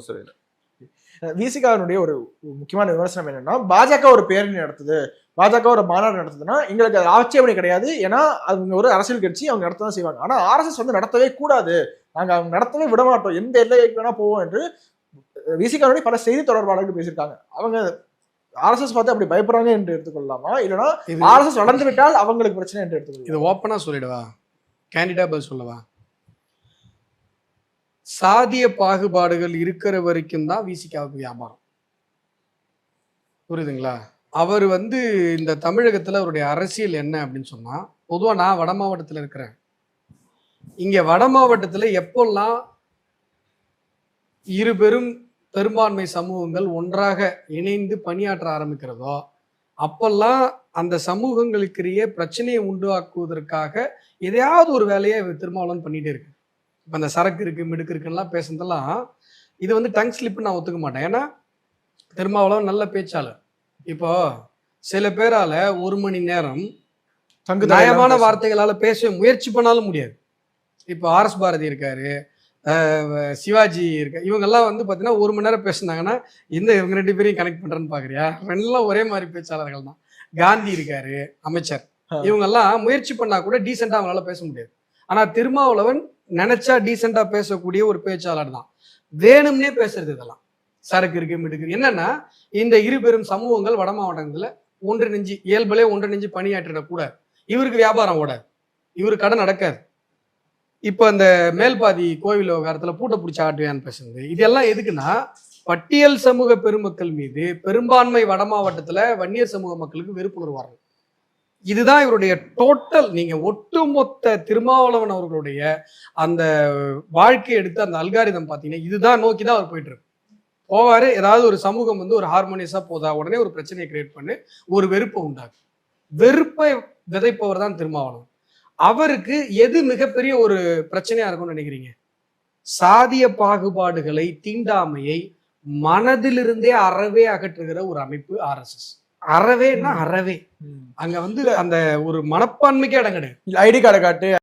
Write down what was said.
போற சிறையில விசிகாவினுடைய ஒரு முக்கியமான விமர்சனம் என்னன்னா பாஜக ஒரு பேரணி நடத்துது. பாஜக ஒரு மாநாடு நடத்துதுன்னா எங்களுக்கு அது ஆட்சேபனை கிடையாது. ஏன்னா அவங்க ஒரு அரசியல் கட்சி அவங்க நடத்த தான் செய்வாங்க. ஆனா ஆர்எஸ்எஸ் வந்து நடத்தவே கூடாது. நாங்க அவங்க நடத்தவே விட மாட்டோம் எந்த எல்லைக்கு வேணா போவோம் என்று விசிகாவுடைய பல செய்தி தொடர்பாளர்கள் பேசியிருக்காங்க. அவங்க ஆர்எஸ்எஸ் பார்த்து அப்படி பயப்படுறாங்க என்று எடுத்துக்கொள்ளலாமா? இல்லைன்னா ஆர்எஸ்எஸ் வளர்ந்து விட்டால் அவங்களுக்கு பிரச்சனை என்று எடுத்துக்கொள்ளலாம்? இது ஓப்பனா சொல்லிடவா. கேண்டிடா பதில் சொல்லவா? சாதிய பாகுபாடுகள் இருக்கிற வரைக்கும் தான் விசிகாவுக்கு வியாபாரம். புரியுதுங்களா? அவர் வந்து இந்த தமிழகத்தில் அவருடைய அரசியல் என்ன அப்படின்னு சொன்னால் பொதுவாக நான் வட மாவட்டத்தில் இருக்கிறேன். இங்கே வட மாவட்டத்தில் எப்பெல்லாம் இரு பெரும் பெரும்பான்மை சமூகங்கள் ஒன்றாக இணைந்து பணியாற்ற ஆரம்பிக்கிறதோ அப்பெல்லாம் அந்த சமூகங்களுக்கிடையே பிரச்சனையை உண்டாக்குவதற்காக எதையாவது ஒரு வேலையை திருமாவளவன் பண்ணிகிட்டே இருக்கு இப்போ அந்த சரக்கு இருக்கு மிடுக்கு இருக்குன்னெல்லாம் பேசுனதெல்லாம் இது வந்து டங் ஸ்லிப்னு நான் ஒத்துக்க மாட்டேன். ஏன்னா திருமாவளவன் நல்ல பேச்சாளர். இப்போ சில பேரால ஒரு மணி நேரம் தங்கு நியாயமான வார்த்தைகளால பேச முயற்சி பண்ணாலும் முடியாது. இப்போ ஆர்எஸ் பாரதி இருக்காரு சிவாஜி இருக்க இவங்கெல்லாம் வந்து பார்த்தீங்கன்னா ஒரு மணி நேரம் பேசுனாங்கன்னா இந்த இவங்க ரெண்டு பேரையும் கனெக்ட் பண்றேன்னு பாக்குறியா? ரெண்டுலாம் ஒரே மாதிரி பேச்சாளர்கள் தான். காந்தி இருக்காரு அமைச்சர். இவங்கெல்லாம் முயற்சி பண்ணா கூட டீசெண்டா அவங்களால பேச முடியாது. ஆனா திருமாவளவன் நினைச்சா டீசெண்டா பேசக்கூடிய ஒரு பேச்சாளர் தான். வேணும்னே பேசுறது இதெல்லாம். சரக்கு இருக்கு மிடுக்கு என்னன்னா இந்த இரு பெரும் சமூகங்கள் வட மாவட்டத்துல ஒன்றிணைஞ்சு இயல்பிலே ஒன்றிணைஞ்சு பணியாற்றிடக்கூடாது. இவருக்கு வியாபாரம் ஓடாது இவருக்கு கடை நடக்காது. இப்போ அந்த மேல்பாதி கோவில் விவகாரத்துல பூட்டை பிடிச்ச ஆட்டுவேன்னு பேசுனது இதெல்லாம் எதுக்குன்னா பட்டியல் சமூக பெருமக்கள் மீது பெரும்பான்மை வட மாவட்டத்துல வன்னியர் சமூக மக்களுக்கு வெறுப்புணர்வு வரணும். இதுதான் இவருடைய டோட்டல் நீங்க ஒட்டுமொத்த திருமாவளவன் அவர்களுடைய அந்த வாழ்க்கை எடுத்து அந்த அல்காரிதம் பார்த்தீங்கன்னா இதுதான் நோக்கி தான் அவர் போயிட்டு இருக்கு போவாரு ஏதாவது ஒரு சமூகம் வந்து ஒரு ஹார்மோனியஸா போதா உடனே ஒரு பிரச்சனையை கிரியேட் பண்ணி ஒரு வெறுப்பை உண்டாக்கும் வெறுப்பை விதைப்பவர் தான் திருமாவளவன். அவருக்கு எது மிகப்பெரிய ஒரு பிரச்சனையா இருக்கும்னு நினைக்கிறீங்க? சாதிய பாகுபாடுகளை தீண்டாமையை மனதிலிருந்தே அறவே அகற்றுகிற ஒரு அமைப்பு ஆர்எஸ்எஸ் அறவேன்னா அறவே. அங்க வந்து அந்த ஒரு மனப்பான்மைக்கே இடம் கிடையாது. ஐடி கார்டை காட்டு